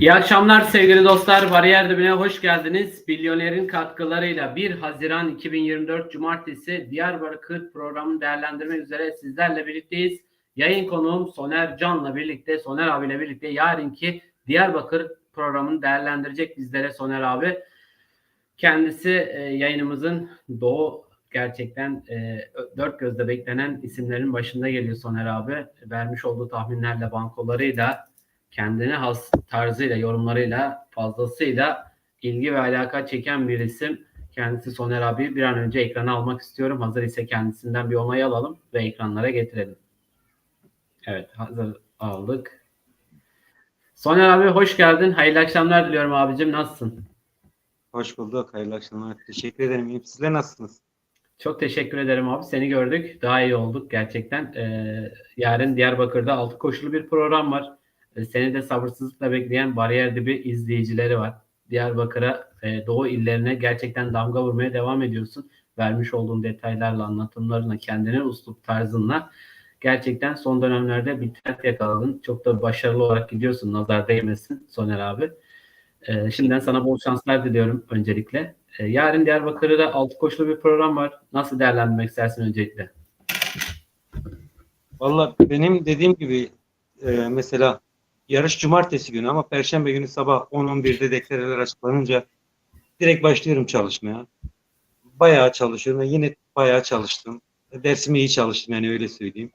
İyi akşamlar sevgili dostlar. Bariyer Dibine hoş geldiniz. Milyonerin katkılarıyla 1 Haziran 2024 Cumartesi Diyarbakır programını değerlendirmek üzere sizlerle birlikteyiz. Yayın konuğum Soner Can'la birlikte, Soner abiyle birlikte yarınki Diyarbakır programını değerlendirecek bizlere Soner abi. Kendisi e, yayınımızın doğu gerçekten e, dört gözle beklenen isimlerin başında geliyor Soner abi. Vermiş olduğu tahminlerle, bankolarıyla, kendine has tarzıyla, yorumlarıyla fazlasıyla ilgi ve alaka çeken bir isim. Kendisi Soner abi bir an önce ekrana almak istiyorum. Hazır ise kendisinden bir onay alalım ve ekranlara getirelim. Evet hazır aldık. Soner abi hoş geldin. Hayırlı akşamlar diliyorum abicim. Nasılsın? Hoş bulduk. Hayırlı akşamlar. Teşekkür ederim. İyiyim. Sizler nasılsınız? Çok teşekkür ederim abi. Seni gördük. Daha iyi olduk gerçekten. Ee, yarın Diyarbakır'da altı koşulu bir program var. Ee, seni de sabırsızlıkla bekleyen bariyer dibi izleyicileri var. Diyarbakır'a, e, Doğu illerine gerçekten damga vurmaya devam ediyorsun. Vermiş olduğun detaylarla, anlatımlarına, kendine uslup tarzınla gerçekten son dönemlerde bir trend yakaladın. Çok da başarılı olarak gidiyorsun. Nazar değmesin Soner abi. Ee, şimdiden sana bol şanslar diliyorum öncelikle. Ee, yarın Diyarbakır'da altı koşulu bir program var. Nasıl değerlendirmek istersin öncelikle? Valla benim dediğim gibi e, mesela yarış cumartesi günü ama perşembe günü sabah 10-11'de deklarlar açıklanınca direkt başlıyorum çalışmaya. Bayağı çalışıyorum ve yine bayağı çalıştım. Dersimi iyi çalıştım yani öyle söyleyeyim.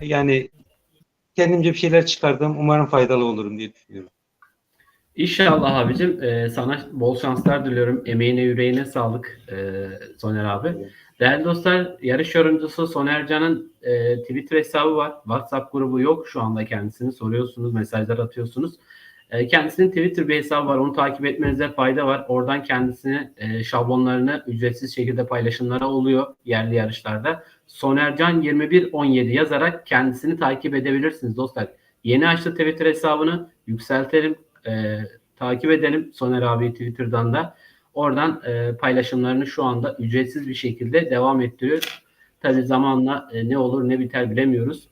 Yani kendimce bir şeyler çıkardım. Umarım faydalı olurum diye düşünüyorum. İnşallah abicim. Ee, sana bol şanslar diliyorum. Emeğine yüreğine sağlık e, Soner abi. Değerli dostlar yarış yorumcusu Soner Can'ın e, Twitter hesabı var. WhatsApp grubu yok şu anda kendisini. Soruyorsunuz, mesajlar atıyorsunuz. E, kendisinin Twitter bir hesabı var. Onu takip etmenize fayda var. Oradan kendisine e, şablonlarını ücretsiz şekilde paylaşımlara oluyor yerli yarışlarda. Sonercan 2117 yazarak kendisini takip edebilirsiniz dostlar. Yeni açtı Twitter hesabını yükseltelim, e, takip edelim Soner abi Twitter'dan da. Oradan e, paylaşımlarını şu anda ücretsiz bir şekilde devam ettiriyor. Tabii zamanla e, ne olur ne biter bilemiyoruz.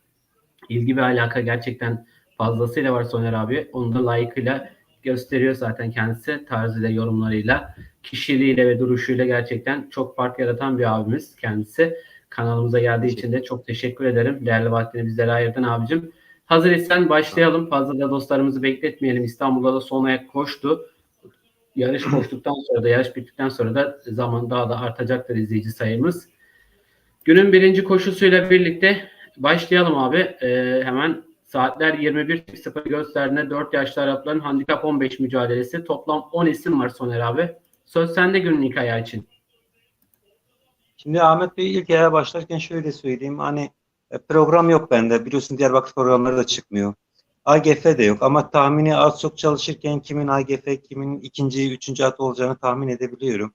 İlgi ve alaka gerçekten fazlasıyla var Soner abi. Onu da layıkıyla gösteriyor zaten kendisi tarzıyla, yorumlarıyla, kişiliğiyle ve duruşuyla gerçekten çok fark yaratan bir abimiz kendisi. Kanalımıza geldiği için de çok teşekkür ederim. Değerli vaktini bizlere ayırdın abicim. Hazır isen başlayalım. Fazla da dostlarımızı bekletmeyelim. İstanbul'da da son ayak koştu. Yarış koştuktan sonra da yarış bittikten sonra da zaman daha da artacaktır izleyici sayımız. Günün birinci koşusuyla birlikte başlayalım abi. Ee, hemen saatler 21.00 gösterdiğinde 4 yaşlı Arapların handikap 15 mücadelesi. Toplam 10 isim var Soner abi. Söz sende günün ilk ayağı için. Şimdi Ahmet Bey ilk aya başlarken şöyle söyleyeyim. Hani e, program yok bende. Biliyorsun Diyarbakır programları da çıkmıyor. AGF de yok ama tahmini az çok çalışırken kimin AGF, kimin ikinci, üçüncü at olacağını tahmin edebiliyorum.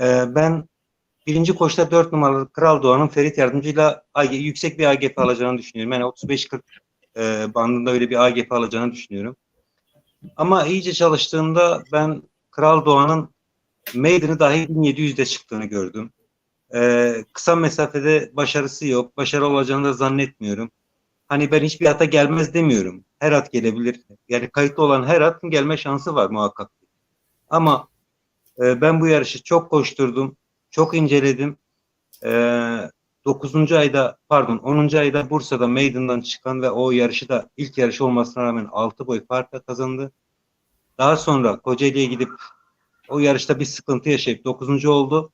Ee, ben birinci koşta dört numaralı Kral Doğan'ın Ferit Yardımcı'yla AG, yüksek bir AGF alacağını düşünüyorum. Yani 35-40 e, bandında öyle bir AGF alacağını düşünüyorum. Ama iyice çalıştığımda ben Kral Doğan'ın Maiden'ı dahi 1700'de çıktığını gördüm. Ee, kısa mesafede başarısı yok. Başarı olacağını da zannetmiyorum. Hani ben hiçbir ata gelmez demiyorum. Her at gelebilir. Yani kayıtlı olan her atın gelme şansı var muhakkak. Ama e, ben bu yarışı çok koşturdum. Çok inceledim. E, 9. ayda pardon 10. ayda Bursa'da Maiden'dan çıkan ve o yarışı da ilk yarış olmasına rağmen 6 boy farkla kazandı. Daha sonra Kocaeli'ye gidip o yarışta bir sıkıntı yaşayıp 9. oldu.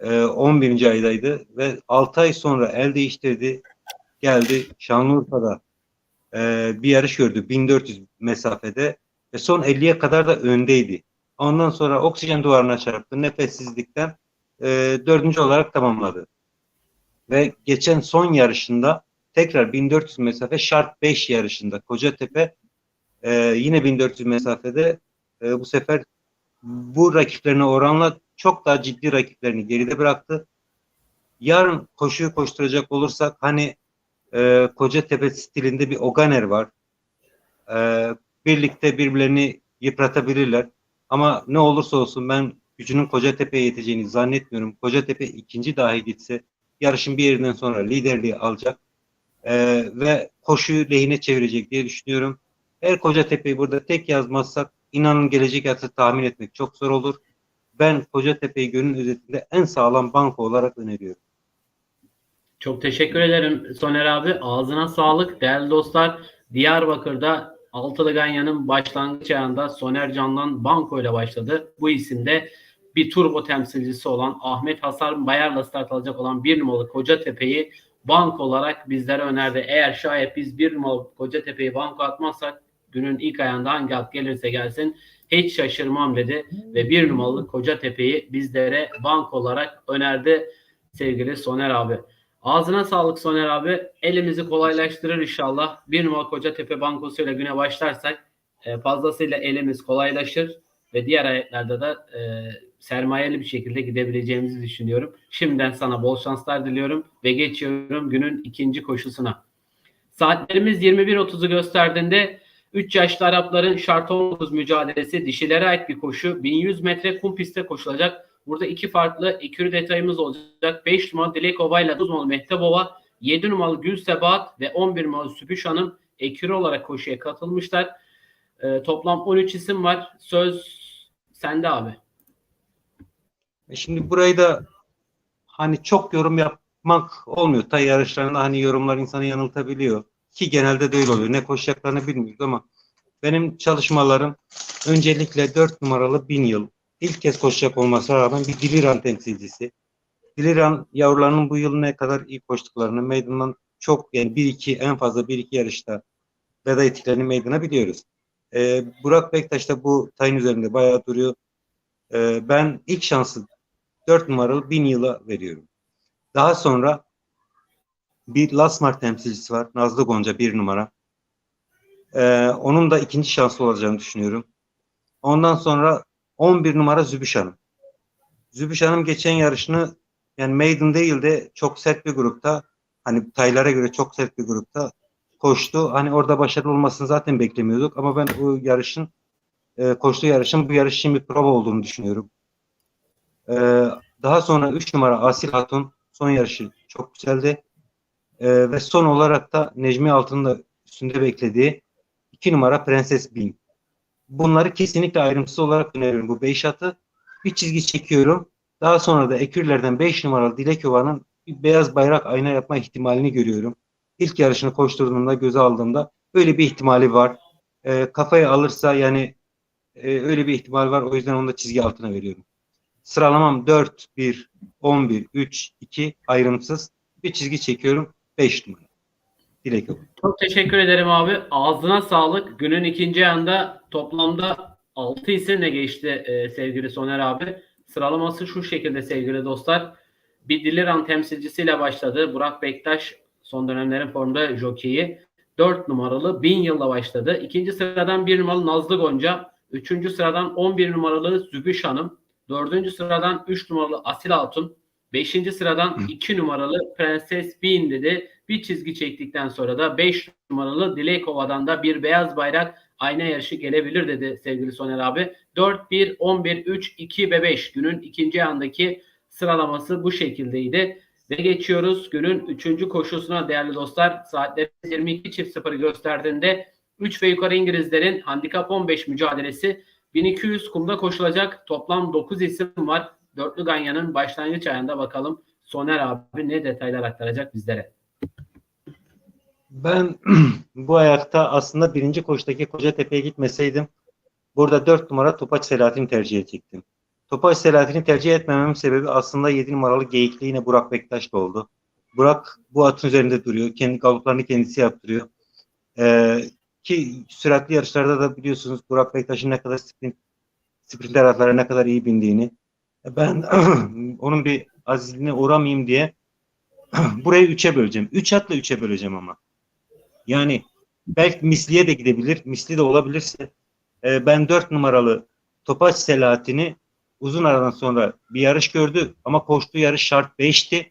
E, 11. aydaydı ve 6 ay sonra el değiştirdi geldi Şanlıurfa'da e, bir yarış gördü 1400 mesafede ve son 50'ye kadar da öndeydi. Ondan sonra oksijen duvarına çarptı nefessizlikten e, dördüncü olarak tamamladı. Ve geçen son yarışında tekrar 1400 mesafe şart 5 yarışında Kocatepe e, yine 1400 mesafede e, bu sefer bu rakiplerine oranla çok daha ciddi rakiplerini geride bıraktı. Yarın koşuyu koşturacak olursak hani e, Kocatepe stilinde bir Oganer var. E, birlikte birbirlerini yıpratabilirler. Ama ne olursa olsun ben gücünün Kocatepe'ye yeteceğini zannetmiyorum. Kocatepe ikinci dahi gitse yarışın bir yerinden sonra liderliği alacak e, ve koşuyu lehine çevirecek diye düşünüyorum. Eğer Kocatepe'yi burada tek yazmazsak inanın gelecek yatı tahmin etmek çok zor olur. Ben Kocatepe'yi günün özetinde en sağlam banka olarak öneriyorum. Çok teşekkür ederim Soner abi. Ağzına sağlık. Değerli dostlar Diyarbakır'da Altılı Ganyan'ın başlangıç ayında Soner Can'dan banko ile başladı. Bu isimde bir turbo temsilcisi olan Ahmet Hasan Bayar'la start alacak olan bir numaralı Kocatepe'yi bank olarak bizlere önerdi. Eğer şayet biz bir numaralı Kocatepe'yi banko atmazsak günün ilk ayında hangi at gelirse gelsin hiç şaşırmam dedi ve bir numaralı Kocatepe'yi bizlere bank olarak önerdi sevgili Soner abi. Ağzına sağlık Soner abi. Elimizi kolaylaştırır inşallah. Bir numara Kocatepe bankosuyla güne başlarsak e, fazlasıyla elimiz kolaylaşır ve diğer ayetlerde de e, sermayeli bir şekilde gidebileceğimizi düşünüyorum. Şimdiden sana bol şanslar diliyorum ve geçiyorum günün ikinci koşusuna. Saatlerimiz 21.30'u gösterdiğinde 3 yaşlı Arapların şart 19 mücadelesi dişilere ait bir koşu. 1100 metre kum pistte koşulacak. Burada iki farklı ekürü detayımız olacak. 5 numaralı Dilek Ova ile 9 numaralı Mehtebova, 7 numaralı Gül Sebahat ve 11 numaralı Sübüş Hanım ekürü olarak koşuya katılmışlar. Ee, toplam 13 isim var. Söz sende abi. E Şimdi burayı da hani çok yorum yapmak olmuyor. Tay yarışlarında hani yorumlar insanı yanıltabiliyor. Ki genelde de öyle oluyor. Ne koşacaklarını bilmiyoruz ama benim çalışmalarım öncelikle 4 numaralı bin yıl ilk kez koşacak olmasına rağmen bir Diliran temsilcisi. Diliran yavrularının bu yıl ne kadar iyi koştuklarını meydandan çok yani 1-2 en fazla 1-2 yarışta veda ettiklerini meydana biliyoruz. Ee, Burak Bektaş da bu tayin üzerinde bayağı duruyor. Ee, ben ilk şansı 4 numaralı bin yıla veriyorum. Daha sonra bir Lasmar temsilcisi var. Nazlı Gonca bir numara. Ee, onun da ikinci şansı olacağını düşünüyorum. Ondan sonra 11 numara Zübüş Hanım. Zübüş Hanım geçen yarışını yani maiden değil de çok sert bir grupta hani taylara göre çok sert bir grupta koştu. Hani orada başarılı olmasını zaten beklemiyorduk ama ben bu yarışın e, koştuğu yarışın bu yarış için bir prova olduğunu düşünüyorum. Ee, daha sonra 3 numara Asil Hatun son yarışı çok güzeldi. Ee, ve son olarak da Necmi Altın'ın da üstünde beklediği 2 numara Prenses Bin. Bunları kesinlikle ayrımsız olarak öneriyorum. Bu 5 atı bir çizgi çekiyorum. Daha sonra da ekürlerden 5 numaralı Dilek Ova'nın bir beyaz bayrak ayna yapma ihtimalini görüyorum. İlk yarışını koşturduğumda, göze aldığımda öyle bir ihtimali var. Ee, kafaya alırsa yani e, öyle bir ihtimal var. O yüzden onu da çizgi altına veriyorum. Sıralamam 4, 1, 11, 3, 2 ayrımsız. Bir çizgi çekiyorum. 5 numara. Dilek. Çok teşekkür ederim abi. Ağzına sağlık. Günün ikinci ayında toplamda 6 isimle geçti e, sevgili Soner abi. Sıralaması şu şekilde sevgili dostlar. Bir Diliran temsilcisiyle başladı. Burak Bektaş son dönemlerin formda jokeyi. 4 numaralı Bin Yıl'la başladı. İkinci sıradan 1 numaralı Nazlı Gonca. Üçüncü sıradan 11 numaralı Zübüş Hanım. Dördüncü sıradan 3 numaralı Asil Hatun. Beşinci sıradan 2 numaralı Prenses Bin dedi. Bir çizgi çektikten sonra da 5 numaralı Dileykova'dan da bir beyaz bayrak ayna yarışı gelebilir dedi sevgili Soner abi. 4, 1, 11, 3, 2 ve 5 günün ikinci andaki sıralaması bu şekildeydi. Ve geçiyoruz günün üçüncü koşusuna değerli dostlar. Saatler 22 çift sıfırı gösterdiğinde 3 ve yukarı İngilizlerin handikap 15 mücadelesi 1200 kumda koşulacak toplam 9 isim var. Dörtlü Ganyan'ın başlangıç ayında bakalım Soner abi ne detaylar aktaracak bizlere. Ben bu ayakta aslında birinci koştaki Kocatepe'ye gitmeseydim burada 4 numara Topaç Selahattin tercih edecektim. Topaç Selahattin'i tercih etmememin sebebi aslında 7 numaralı Geyikli yine Burak Bektaş da oldu. Burak bu atın üzerinde duruyor. Kendi galoplarını kendisi yaptırıyor. Ee, ki süratli yarışlarda da biliyorsunuz Burak Bektaş'ın ne kadar sprint sprinter atlara ne kadar iyi bindiğini. Ben onun bir azizliğine uğramayayım diye burayı 3'e böleceğim. 3 atla 3'e böleceğim ama. Yani belki misliye de gidebilir. Misli de olabilirse e, ben 4 numaralı Topaç Selahattin'i uzun aradan sonra bir yarış gördü ama koştuğu yarış şart 5'ti.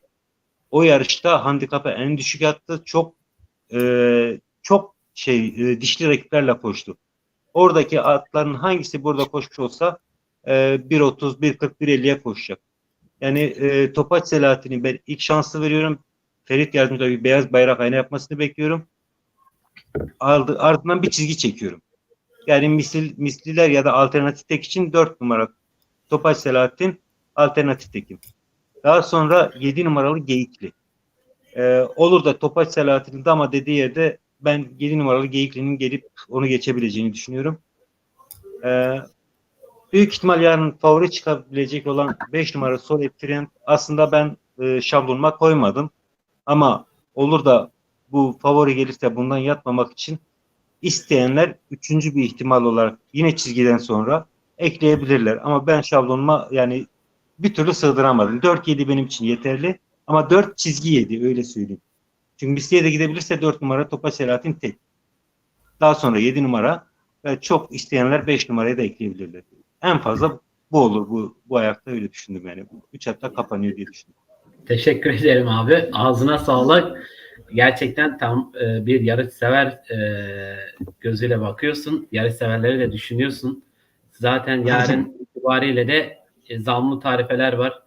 O yarışta handikapı en düşük attı. Çok e, çok şey e, dişli rakiplerle koştu. Oradaki atların hangisi burada koşmuş olsa e, 1.30, 1.40, 1.50'ye koşacak. Yani e, Topaç Selahattin'i ben ilk şansı veriyorum. Ferit Yardımcı'da bir beyaz bayrak ayna yapmasını bekliyorum. Aldı, ardından bir çizgi çekiyorum. Yani misil, misliler ya da alternatif tek için 4 numara Topaç Selahattin alternatif tekim. Daha sonra 7 numaralı Geyikli. Ee, olur da Topaç Selahattin'in ama dediği yerde ben 7 numaralı Geyikli'nin gelip onu geçebileceğini düşünüyorum. Ee, büyük ihtimal yarın favori çıkabilecek olan 5 numara Sol Eptiren aslında ben e, şablonuma koymadım. Ama olur da bu favori gelirse bundan yatmamak için isteyenler üçüncü bir ihtimal olarak yine çizgiden sonra ekleyebilirler. Ama ben şablonuma yani bir türlü sığdıramadım. 4-7 benim için yeterli. Ama 4 çizgi 7 öyle söyleyeyim. Çünkü Misli'ye de gidebilirse 4 numara Topa Selahattin tek. Daha sonra 7 numara ve çok isteyenler 5 numaraya da ekleyebilirler. En fazla bu olur. Bu, bu ayakta öyle düşündüm yani. 3 hatta kapanıyor diye düşündüm. Teşekkür ederim abi. Ağzına sağlık. Gerçekten tam e, bir yarış sever e, gözüyle bakıyorsun. Yarış severleri de düşünüyorsun. Zaten yarın itibariyle de e, zamlı tarifeler var.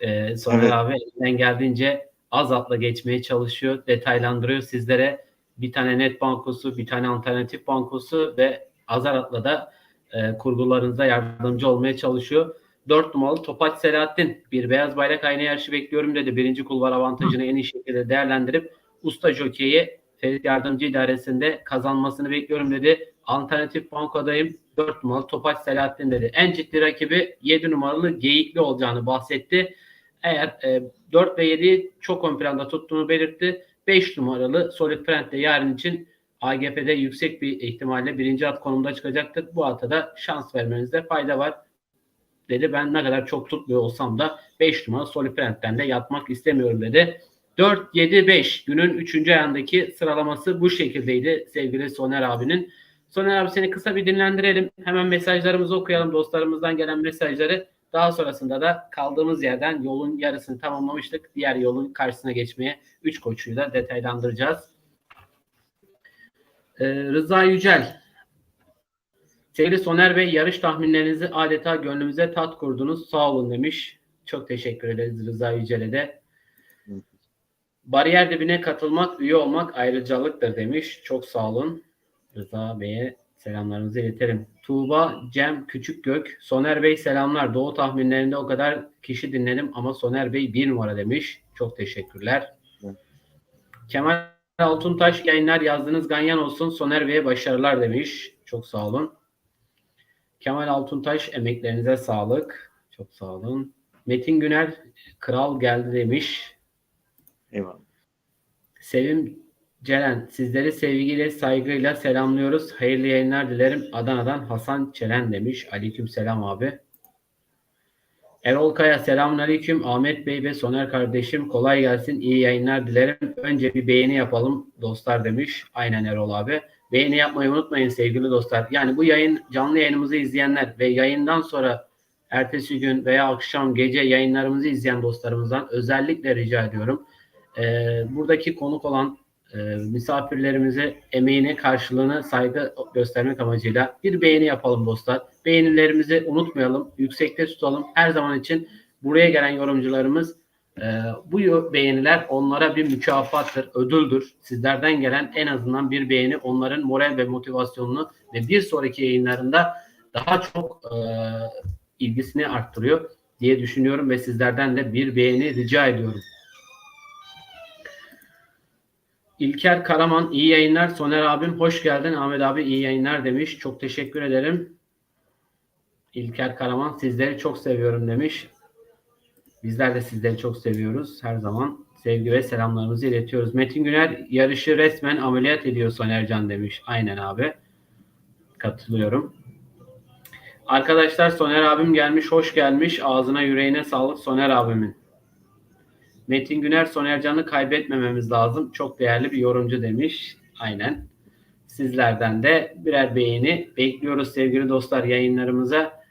E, Soner Evet. abi elinden geldiğince az atla geçmeye çalışıyor. Detaylandırıyor sizlere. Bir tane net bankosu, bir tane alternatif bankosu ve azar atla da e, kurgularınıza yardımcı olmaya çalışıyor. 4 numaralı Topaç Selahattin bir beyaz bayrak aynı yarışı bekliyorum dedi. Birinci kulvar avantajını en iyi şekilde değerlendirip usta jokeyi Ferit Yardımcı İdaresi'nde kazanmasını bekliyorum dedi. Alternatif bankodayım. 4 numaralı Topaç Selahattin dedi. En ciddi rakibi 7 numaralı Geyikli olacağını bahsetti. Eğer e, 4 ve 7'yi çok ön planda tuttuğunu belirtti. 5 numaralı Solid Friend de yarın için AGF'de yüksek bir ihtimalle birinci at konumda çıkacaktır. Bu ata da şans vermenizde fayda var dedi. Ben ne kadar çok tutmuyor olsam da 5 numara Soliprent'ten de yatmak istemiyorum dedi. 4, 7, 5 günün 3. ayağındaki sıralaması bu şekildeydi sevgili Soner abinin. Soner abi seni kısa bir dinlendirelim. Hemen mesajlarımızı okuyalım. Dostlarımızdan gelen mesajları. Daha sonrasında da kaldığımız yerden yolun yarısını tamamlamıştık. Diğer yolun karşısına geçmeye 3 koçuyu da detaylandıracağız. Ee, Rıza Yücel Sevgili Soner Bey yarış tahminlerinizi adeta gönlümüze tat kurdunuz. Sağ olun demiş. Çok teşekkür ederiz Rıza Yücel'e de. Bariyer dibine katılmak, üye olmak ayrıcalıktır demiş. Çok sağ olun. Rıza Bey'e selamlarımızı iletelim. Tuğba Cem Küçükgök. Soner Bey selamlar. Doğu tahminlerinde o kadar kişi dinledim ama Soner Bey bir numara demiş. Çok teşekkürler. Kemal Altuntaş yayınlar yazdığınız ganyan olsun. Soner Bey'e başarılar demiş. Çok sağ olun. Kemal Altuntaş emeklerinize sağlık. Çok sağ olun. Metin Güner kral geldi demiş. Eyvallah. Sevim Ceren sizleri sevgiyle saygıyla selamlıyoruz. Hayırlı yayınlar dilerim. Adana'dan Hasan Çelen demiş. Aleyküm selam abi. Erol Kaya selamun aleyküm. Ahmet Bey ve Soner kardeşim kolay gelsin. İyi yayınlar dilerim. Önce bir beğeni yapalım dostlar demiş. Aynen Erol abi. Beğeni yapmayı unutmayın sevgili dostlar. Yani bu yayın canlı yayınımızı izleyenler ve yayından sonra ertesi gün veya akşam gece yayınlarımızı izleyen dostlarımızdan özellikle rica ediyorum. Ee, buradaki konuk olan e, misafirlerimize emeğine karşılığını saygı göstermek amacıyla bir beğeni yapalım dostlar. Beğenilerimizi unutmayalım, yüksekte tutalım. Her zaman için buraya gelen yorumcularımız e, bu beğeniler onlara bir mükafattır, ödüldür. Sizlerden gelen en azından bir beğeni onların moral ve motivasyonunu ve bir sonraki yayınlarında daha çok e, ilgisini arttırıyor diye düşünüyorum ve sizlerden de bir beğeni rica ediyorum. İlker Karaman iyi yayınlar. Soner abim hoş geldin. Ahmet abi iyi yayınlar demiş. Çok teşekkür ederim. İlker Karaman sizleri çok seviyorum demiş. Bizler de sizleri çok seviyoruz. Her zaman sevgi ve selamlarımızı iletiyoruz. Metin Güner yarışı resmen ameliyat ediyor Sonercan demiş. Aynen abi. Katılıyorum. Arkadaşlar Soner abim gelmiş, hoş gelmiş. Ağzına yüreğine sağlık Soner abimin. Metin Güner Sonercan'ı kaybetmememiz lazım. Çok değerli bir yorumcu demiş. Aynen. Sizlerden de birer beğeni bekliyoruz sevgili dostlar yayınlarımıza.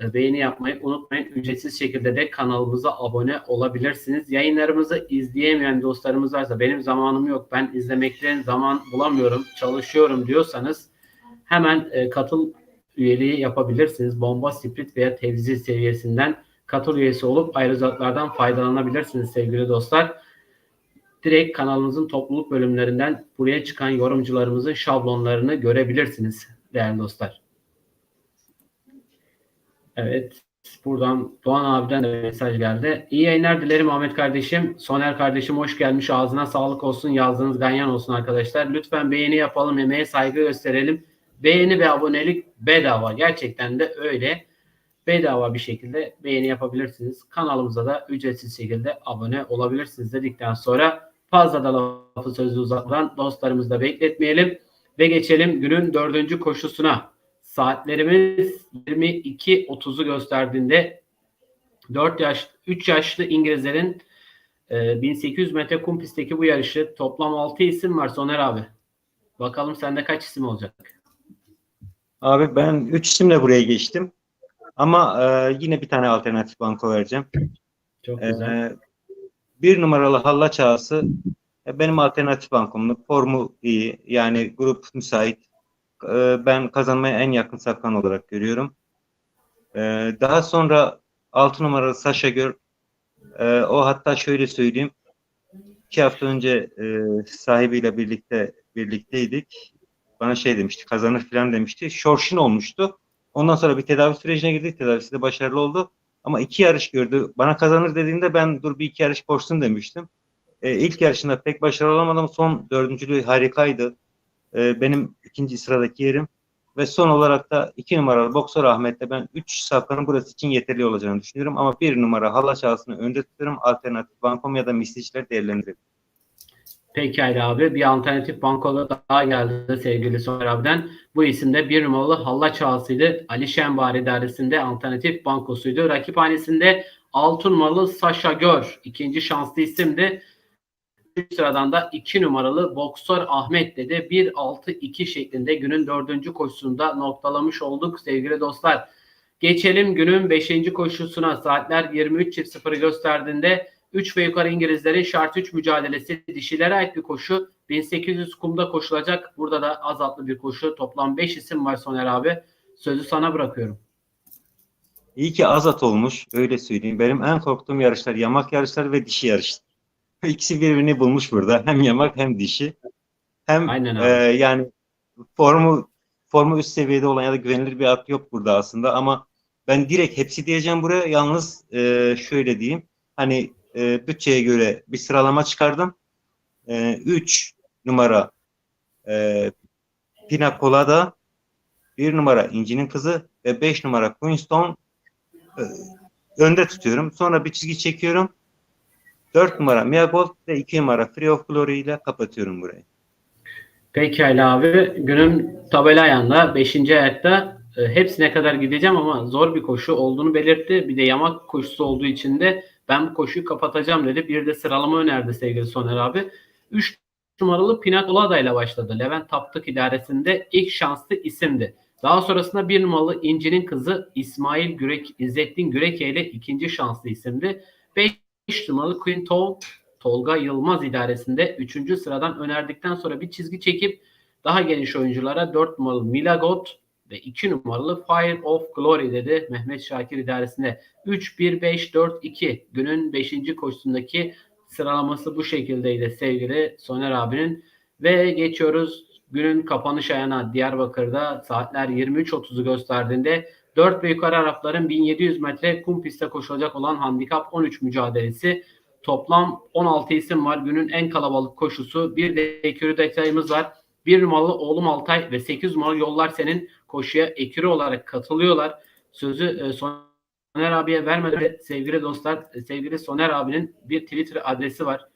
E, Beğeni yapmayı unutmayın. Ücretsiz şekilde de kanalımıza abone olabilirsiniz. Yayınlarımızı izleyemeyen dostlarımız varsa benim zamanım yok. Ben izlemekten zaman bulamıyorum. Çalışıyorum diyorsanız hemen e, katıl üyeliği yapabilirsiniz. Bomba, split veya tevzi seviyesinden katıl üyesi olup ayrıcalıklardan faydalanabilirsiniz sevgili dostlar. Direkt kanalımızın topluluk bölümlerinden buraya çıkan yorumcularımızın şablonlarını görebilirsiniz. değerli dostlar. Evet. Buradan Doğan abiden de mesaj geldi. İyi yayınlar dilerim Ahmet kardeşim. Soner kardeşim hoş gelmiş. Ağzına sağlık olsun. Yazdığınız ganyan olsun arkadaşlar. Lütfen beğeni yapalım. Emeğe saygı gösterelim. Beğeni ve abonelik bedava. Gerçekten de öyle. Bedava bir şekilde beğeni yapabilirsiniz. Kanalımıza da ücretsiz şekilde abone olabilirsiniz dedikten sonra fazla da lafı sözü uzatmadan dostlarımızı da bekletmeyelim ve geçelim günün dördüncü koşusuna. Saatlerimiz 22.30'u gösterdiğinde 4 yaş 3 yaşlı İngilizlerin e, 1800 metre kum pistteki bu yarışı toplam 6 isim var Soner abi. Bakalım sende kaç isim olacak? Abi ben 3 isimle buraya geçtim. Ama e, yine bir tane alternatif banko vereceğim. Çok E, güzel. bir numaralı Hallaç Ağası e, benim alternatif bankomda. Formu iyi. Yani grup müsait. E, ben kazanmaya en yakın safkan olarak görüyorum. E, daha sonra 6 numaralı Saşa Gör. E, o hatta şöyle söyleyeyim. İki hafta önce e, sahibiyle birlikte birlikteydik. Bana şey demişti, kazanır falan demişti. Şorşin olmuştu. Ondan sonra bir tedavi sürecine girdik. Tedavisi de başarılı oldu. Ama iki yarış gördü. Bana kazanır dediğinde ben dur bir iki yarış koşsun demiştim. E, ilk yarışında pek başarılı olamadım. Son dördüncülüğü harikaydı. E, benim ikinci sıradaki yerim. Ve son olarak da iki numaralı Boksör Ahmet'te ben üç safkanın burası için yeterli olacağını düşünüyorum. Ama bir numara Halla Şahsı'nı önde tutuyorum. Alternatif Bankom ya da misliçler değerlendirelim. Pekala abi. Bir alternatif bankoda daha geldi sevgili Soner abiden. Bu isim de bir numaralı Halla Çağsı'ydı. Ali Şenbar idaresinde alternatif bankosuydu. Rakiphanesinde 6 numaralı Saşa Gör. ikinci şanslı isimdi. Üç sıradan da 2 numaralı Boksör Ahmet dedi. 1-6-2 şeklinde günün dördüncü koşusunda noktalamış olduk sevgili dostlar. Geçelim günün 5. koşusuna. Saatler 23.00'ı gösterdiğinde 3 ve yukarı İngilizlerin şart 3 mücadelesi dişilere ait bir koşu. 1800 kumda koşulacak. Burada da az atlı bir koşu. Toplam 5 isim var Soner abi. Sözü sana bırakıyorum. İyi ki azat olmuş. Öyle söyleyeyim. Benim en korktuğum yarışlar yamak yarışları ve dişi yarış. İkisi birbirini bulmuş burada. Hem yamak hem dişi. Hem Aynen abi. e, yani formu formu üst seviyede olan ya da güvenilir bir at yok burada aslında ama ben direkt hepsi diyeceğim buraya. Yalnız e, şöyle diyeyim. Hani e, bütçeye göre bir sıralama çıkardım. 3 numara e, Pina Colada, 1 numara İnci'nin kızı ve 5 numara Queenstone e, önde tutuyorum. Sonra bir çizgi çekiyorum. 4 numara Mia Gold ve 2 numara Free of Glory ile kapatıyorum burayı. Pekala abi. Günün tabela ayağında 5. ayakta e, hepsine kadar gideceğim ama zor bir koşu olduğunu belirtti. Bir de yamak koşusu olduğu için de ben bu koşuyu kapatacağım dedi. Bir de sıralama önerdi sevgili Soner abi. 3 numaralı Pinacolada ile başladı. Levent Taptık idaresinde ilk şanslı isimdi. Daha sonrasında bir numaralı İnci'nin kızı İsmail Gürek, İzzettin Güreke ile ikinci şanslı isimdi. 5 numaralı Queen Tol, Tolga Yılmaz idaresinde 3. sıradan önerdikten sonra bir çizgi çekip daha geniş oyunculara 4 numaralı Milagot ve 2 numaralı Fire of Glory dedi Mehmet Şakir idaresinde. 3-1-5-4-2 günün 5. koşusundaki sıralaması bu şekildeydi sevgili Soner abinin. Ve geçiyoruz günün kapanış ayağına Diyarbakır'da saatler 23.30'u gösterdiğinde 4 ve yukarı Arapların 1700 metre kum pistte koşulacak olan handikap 13 mücadelesi. Toplam 16 isim var. Günün en kalabalık koşusu. Bir de ekürü detayımız var. Bir numaralı Oğlum Altay ve 8 numaralı Yollar Senin koşuya ekürü olarak katılıyorlar. Sözü e, Soner abiye vermeden sevgili dostlar, e, sevgili Soner abinin bir Twitter adresi var.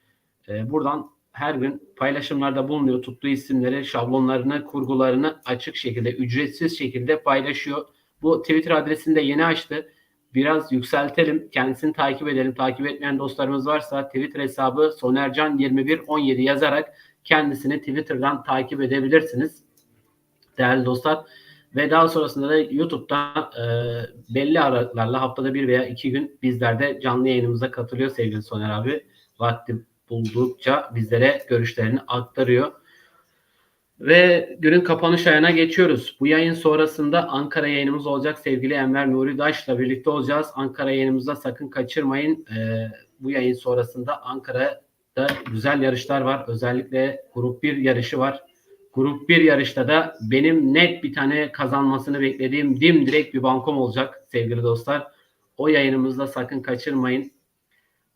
E, buradan her gün paylaşımlarda bulunuyor. Tuttuğu isimleri, şablonlarını, kurgularını açık şekilde, ücretsiz şekilde paylaşıyor. Bu Twitter adresini de yeni açtı. Biraz yükseltelim. Kendisini takip edelim. Takip etmeyen dostlarımız varsa Twitter hesabı sonercan2117 yazarak kendisini Twitter'dan takip edebilirsiniz. Değerli dostlar. Ve daha sonrasında da YouTube'da e, belli aralıklarla haftada bir veya iki gün bizlerde canlı yayınımıza katılıyor sevgili Soner abi. Vakti buldukça bizlere görüşlerini aktarıyor. Ve günün kapanış ayına geçiyoruz. Bu yayın sonrasında Ankara yayınımız olacak. Sevgili Enver Nuri Daş'la birlikte olacağız. Ankara yayınımızda sakın kaçırmayın. Ee, bu yayın sonrasında Ankara'da güzel yarışlar var. Özellikle Grup 1 yarışı var. Grup 1 yarışta da benim net bir tane kazanmasını beklediğim dimdirek bir bankom olacak sevgili dostlar. O yayınımızda sakın kaçırmayın.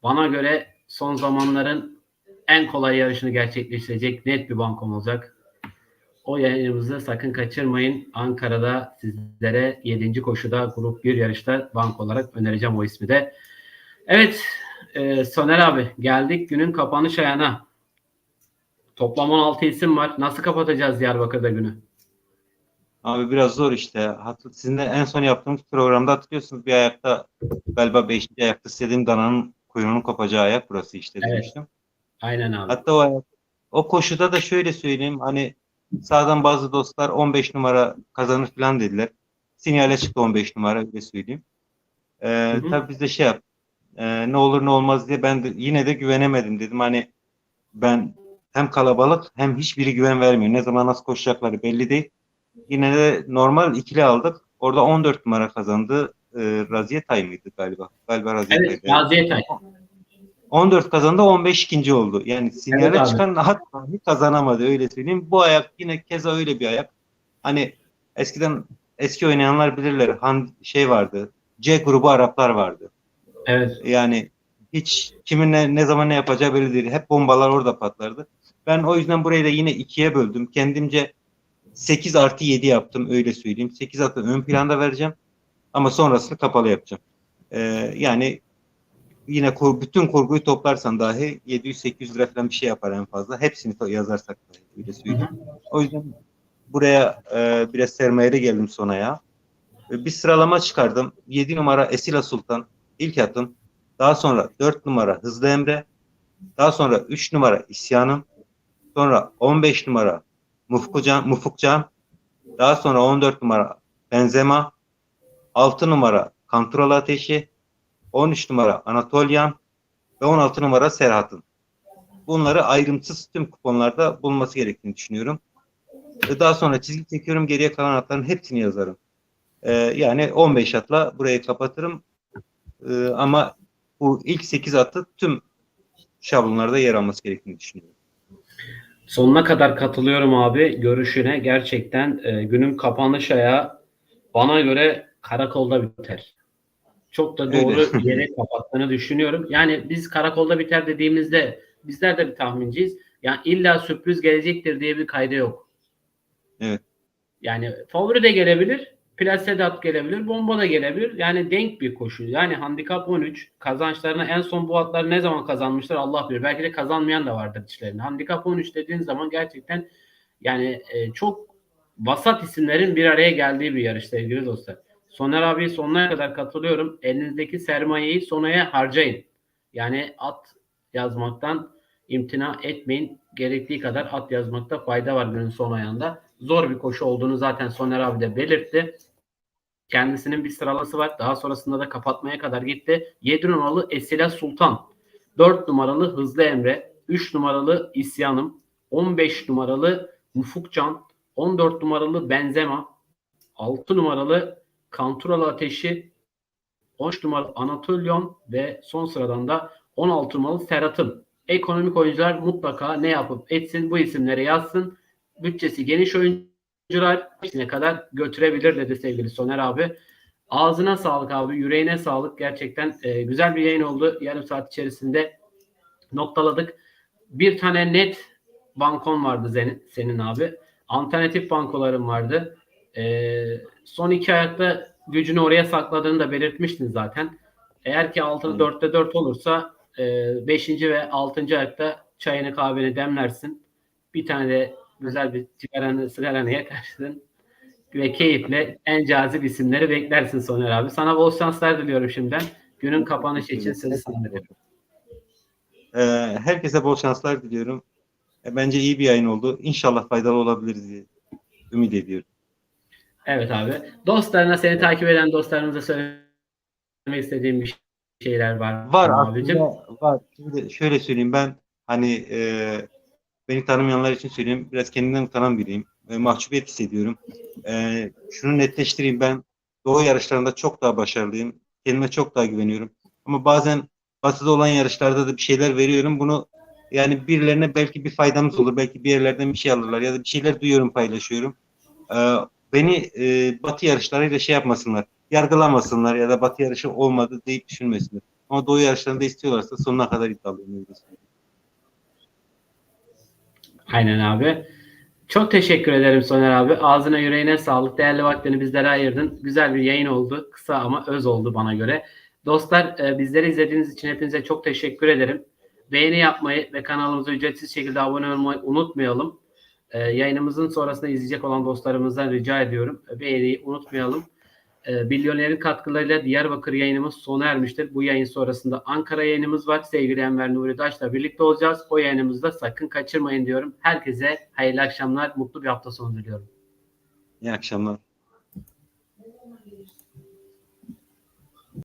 Bana göre son zamanların en kolay yarışını gerçekleştirecek net bir bankom olacak. O yayınımızı sakın kaçırmayın. Ankara'da sizlere 7. koşuda grup 1 yarışta bank olarak önereceğim o ismi de. Evet e, Soner abi geldik günün kapanış ayağına. Toplam 16 isim var. Nasıl kapatacağız Diyarbakır'da günü? Abi biraz zor işte. Hatır, sizin de en son yaptığımız programda hatırlıyorsunuz bir ayakta galiba 5. ayakta istediğim dananın kuyruğunun kopacağı ayak burası işte Evet. demiştim. Aynen abi. Hatta o ayak, o koşuda da şöyle söyleyeyim hani sağdan bazı dostlar 15 numara kazanır falan dediler. Sinyale çıktı 15 numara öyle söyleyeyim. Ee, Hı hı. tabii biz de şey yap e, ne olur ne olmaz diye ben de yine de güvenemedim dedim hani ben hem kalabalık hem hiçbiri güven vermiyor. Ne zaman nasıl koşacakları belli değil. Yine de normal ikili aldık. Orada 14 numara kazandı. Ee, Raziye Tay mıydı galiba? Galiba Raziye Evet, Tay'dı. Gaziye Tay. 14 kazandı 15 ikinci oldu. Yani sinyale Evet abi. çıkan hatta kazanamadı öyle söyleyeyim. Bu ayak yine keza öyle bir ayak. Hani eskiden eski oynayanlar bilirler. Han, şey vardı. C grubu Araplar vardı. Evet. Yani hiç kimin ne, ne zaman ne yapacağı belli değil. Hep bombalar orada patlardı. Ben o yüzden burayı da yine ikiye böldüm. Kendimce 8 artı 7 yaptım öyle söyleyeyim. 8 atı ön planda vereceğim. Ama sonrasını kapalı yapacağım. Ee, yani yine kur, bütün kurguyu toplarsan dahi 700-800 lira falan bir şey yapar en fazla. Hepsini yazarsak dahi öyle söyleyeyim. O yüzden buraya e, biraz sermayeli geldim sona ya. E, Bir sıralama çıkardım. 7 numara Esila Sultan ilk atım. Daha sonra 4 numara Hızlı Emre. Daha sonra 3 numara İsyanım. Sonra 15 numara Mufkucan, Mufukcan. Daha sonra 14 numara Benzema. 6 numara Kantural Ateşi. 13 numara Anatolian ve 16 numara Serhat'ın. Bunları ayrımsız tüm kuponlarda bulunması gerektiğini düşünüyorum. Ve daha sonra çizgi çekiyorum. Geriye kalan atların hepsini yazarım. Ee, yani 15 atla burayı kapatırım. Ee, ama bu ilk 8 atı tüm şablonlarda yer alması gerektiğini düşünüyorum. Sonuna kadar katılıyorum abi görüşüne. Gerçekten e, günün kapanış ayağı bana göre karakolda biter. Çok da doğru Öyle. yere kapattığını düşünüyorum. Yani biz karakolda biter dediğimizde bizler de bir tahminciyiz. Yani illa sürpriz gelecektir diye bir kaydı yok. Evet. Yani favori de gelebilir, plasedat gelebilir, bomba da gelebilir. Yani denk bir koşu. Yani handikap 13. Kazançlarını en son bu atlar ne zaman kazanmışlar Allah bilir. Belki de kazanmayan da vardır içlerinde. Handikap 13 dediğin zaman gerçekten yani e, çok vasat isimlerin bir araya geldiği bir yarış sevgili dostlar. Soner abi sonuna kadar katılıyorum. Elinizdeki sermayeyi sonaya harcayın. Yani at yazmaktan imtina etmeyin. Gerektiği kadar at yazmakta fayda var günün son ayağında. Zor bir koşu olduğunu zaten Soner abi de belirtti. Kendisinin bir sıralaması var. Daha sonrasında da kapatmaya kadar gitti. 7 numaralı Esila Sultan. 4 numaralı Hızlı Emre. 3 numaralı İsyanım. 15 numaralı Mufukcan. 14 numaralı Benzema. 6 numaralı Kanturalı Ateşi. 13 numaralı Anatolion ve son sıradan da 16 numaralı Serhat'ım. Ekonomik oyuncular mutlaka ne yapıp etsin bu isimlere yazsın. Bütçesi geniş oyuncular içine kadar götürebilir dedi sevgili Soner abi. Ağzına sağlık abi, yüreğine sağlık. Gerçekten e, güzel bir yayın oldu. Yarım saat içerisinde noktaladık. Bir tane net bankon vardı senin, senin abi. Alternatif bankoların vardı. E, son iki ayakta gücünü oraya sakladığını da belirtmiştin zaten. Eğer ki altılı Hı. dörtte dört olursa e, beşinci ve altıncı ayakta çayını kahveni demlersin. Bir tane de güzel bir sigaranı, sigaranı yakarsın ve keyifle en cazip isimleri beklersin Soner abi. Sana bol şanslar diliyorum şimdiden. Günün kapanışı için sözü sana veriyorum. Ee, herkese bol şanslar diliyorum. E, bence iyi bir yayın oldu. İnşallah faydalı olabiliriz diye ümit ediyorum. Evet abi. Dostlarına seni takip eden dostlarımıza söylemek istediğim bir şeyler var. Var abicim? var. Şimdi şöyle söyleyeyim ben hani e, beni tanımayanlar için söyleyeyim biraz kendimden utanan biriyim. E, mahcubiyet hissediyorum. E, şunu netleştireyim ben doğu yarışlarında çok daha başarılıyım. Kendime çok daha güveniyorum. Ama bazen batıda olan yarışlarda da bir şeyler veriyorum. Bunu Yani birilerine belki bir faydamız olur. Belki bir yerlerden bir şey alırlar ya da bir şeyler duyuyorum paylaşıyorum. Ee, beni e, batı yarışlarıyla şey yapmasınlar. Yargılamasınlar ya da batı yarışı olmadı deyip düşünmesinler. Ama doğu yarışlarında istiyorlarsa sonuna kadar iddialıyım. Aynen abi. Çok teşekkür ederim Soner abi. Ağzına yüreğine sağlık. Değerli vaktini bizlere ayırdın. Güzel bir yayın oldu. Kısa ama öz oldu bana göre. Dostlar e, bizleri izlediğiniz için hepinize çok teşekkür ederim. Beğeni yapmayı ve kanalımıza ücretsiz şekilde abone olmayı unutmayalım. E, yayınımızın sonrasında izleyecek olan dostlarımızdan rica ediyorum. E, Beğeniyi unutmayalım. E, Milyonerin katkılarıyla Diyarbakır yayınımız sona ermiştir. Bu yayın sonrasında Ankara yayınımız var. Sevgili Enver Nuri Daş'la birlikte olacağız. O yayınımızda sakın kaçırmayın diyorum. Herkese hayırlı akşamlar, mutlu bir hafta sonu diliyorum. İyi akşamlar.